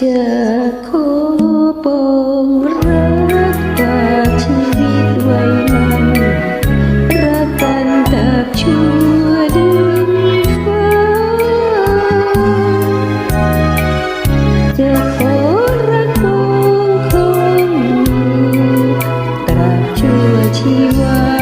จะขอปองรักกว่าชีวิตไว้มันรักกันตับชั่วดินฟ้าจะขอรักปงคงราบชั่วชีวา